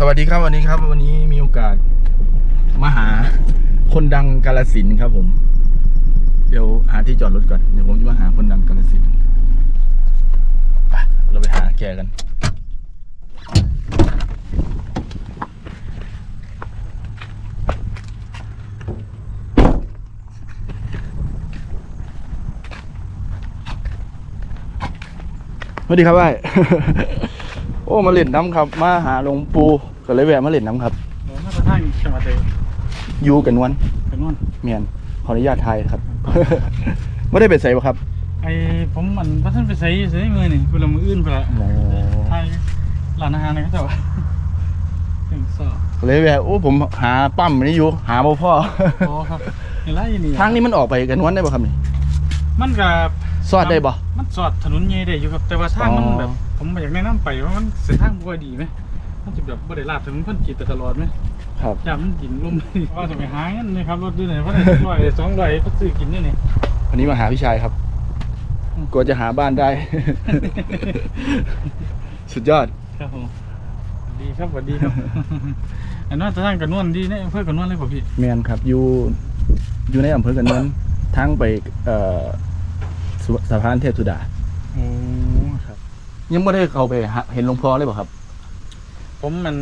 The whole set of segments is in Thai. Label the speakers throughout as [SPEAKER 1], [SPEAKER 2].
[SPEAKER 1] สวัสดีครับวันนี้ครับ วันนี้มีโอกาสมาหาคนดังกาลสินครับผม เดี๋ยวหาที่จอดรถก่อนเดี๋ยวผมจะมาหาคนดังกาลสินไปเราไปหาแกกันสวัสดีครับไอ้ โอ้มาเล่นน้ำครับ มาหาหลวงปู่ก็เลยแวะมาเล่นน้ำครับ
[SPEAKER 2] หลวงพ่อพระท่านจังหวัดเลย
[SPEAKER 1] อยู่กันนวล
[SPEAKER 2] เป็นนู่น
[SPEAKER 1] เมียนขออนุญาตไทยครับไม่ได้ไปใส่ปะครับ
[SPEAKER 2] ไอ้ผมมันพระท่านไปใส่ใส่มือนี่เวลามืออื่นไปละ
[SPEAKER 1] โอ้
[SPEAKER 2] ไทยร้านอาหารนะก็จะว่าถึงสอบ
[SPEAKER 1] ก็เลยแวะโอ้ผมหาปั๊มนี่อยู่ หาบ่พ่อ
[SPEAKER 2] โอ้ครับเห็นไรนี่
[SPEAKER 1] ทางนี้มันออกไปกันนวลได้ปะครับนี่
[SPEAKER 2] มันกับ
[SPEAKER 1] ซอดได้ปะ
[SPEAKER 2] มันสอดถนนใหญ่ได้อยู่ครับ แต่ว่าทางมัน
[SPEAKER 1] อ๋อ
[SPEAKER 2] แบบผมอยากแนะนำไปว่ามันเส้นทางบ่ค่อยดีไหมมันจะแบบบ่ได้ลาดถนนเพิ่นจีบไปตลอดไหม
[SPEAKER 1] ครับ
[SPEAKER 2] ยามมันกินลม ว่าจะไปหาเงินเลยครับรถด้วยไหนเพราะไหนร้อยสองร้อยก็ซื้อกินนี่นี่
[SPEAKER 1] วันนี้มาหาพี่ชายครับกลัวจะหาบ้านได้ สุดยอด
[SPEAKER 2] ครับผมสวัสดีครับสวัสดีครับ อันนั้นจะทางกันนวลดีเนี่ยอำเพื่อกันนวลเลยป่ะพี่
[SPEAKER 1] แมนครับอยู่อยู่ในอำเภอกันนวลทางไปเอ่อ สุสะพานเทพสุดา
[SPEAKER 2] โอ้ครับ
[SPEAKER 1] ยังไม่ได้เข้าไปหาเห็นหลวงพ่อเลยเปล่ะครับ
[SPEAKER 2] ผมมัน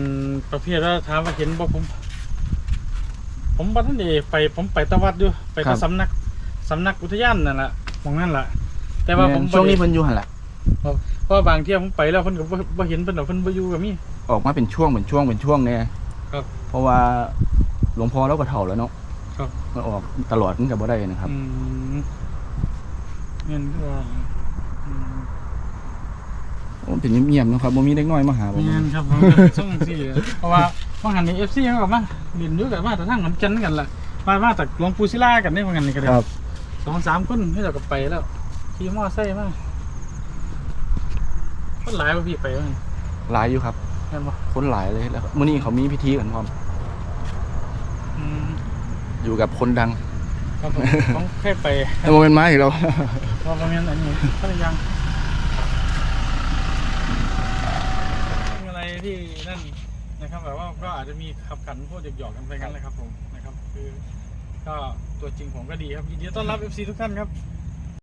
[SPEAKER 2] ประเภทว่าถามว่าเห็นบ่ผม ผมบัท่านเดไป ผมไปตะวัดอยู่ไป
[SPEAKER 1] ครั
[SPEAKER 2] ตะ
[SPEAKER 1] บ
[SPEAKER 2] สำนักสำนักอุทยานนั่นแหละมองนั่นแหละแต่ว่าผม
[SPEAKER 1] แม่นช่วงนี้
[SPEAKER 2] บ่ได้
[SPEAKER 1] เพิ่นอยู่หันละ
[SPEAKER 2] เพราะว่าบางเที่ยผมไปแล้วเพิ่นก็บ่บ่เห็นเพิ่นดอกเพิ่นบ่อยู่กับมี
[SPEAKER 1] ออกมาเป็นช่วงเป็นช่วงเป็นช่วงเนี่ย
[SPEAKER 2] ครับ
[SPEAKER 1] เพราะว่าหลวงพ่อเราก็เฒ่าแล้วเนาะ
[SPEAKER 2] ครับ
[SPEAKER 1] มันออกตลอดมันกับบ่ได้นะครับ
[SPEAKER 2] อืม เงินก็ว่าอืม
[SPEAKER 1] โอ้เป็นเงียบๆเนาะครับบ่มีเด็กน้อยมาหาบ่
[SPEAKER 2] เงินครับผมส่งสิเพราะว่าว่าหันใน FC เขาก็มาเรียนอยู่กับมาแต่ทางขอนแก่นกันล่ะมามาจากหลวงปู่ศิลากันได้ว่างั้นนี่ก็ได้
[SPEAKER 1] ครับ
[SPEAKER 2] สองสามคนให้เราก็ไปแล้วขี่มอไซค์มาคนหลายกว่าพี่ไปมั้ง
[SPEAKER 1] หลายอยู่ครับ
[SPEAKER 2] เห็นปะ
[SPEAKER 1] คนหลายเลยแล้วมื้อนี้เขามีพิธีกันพร้อม
[SPEAKER 2] อืม
[SPEAKER 1] อยู่กับคนดัง
[SPEAKER 2] ครับผมต้องแค่ไป
[SPEAKER 1] แต่บ่แม่นไม้อีกแล้ว
[SPEAKER 2] พอประมาณอันนี้ก็ยังอะไรที่นั่นนะครับแบบว่าก็อาจจะมีขับขันพวกหยอกๆกันไปกันเลยครับผมนะครับ คือ ก็ตัวจริงผมก็ดีครับยินดีต้อนรับ FC ทุกท่านครับ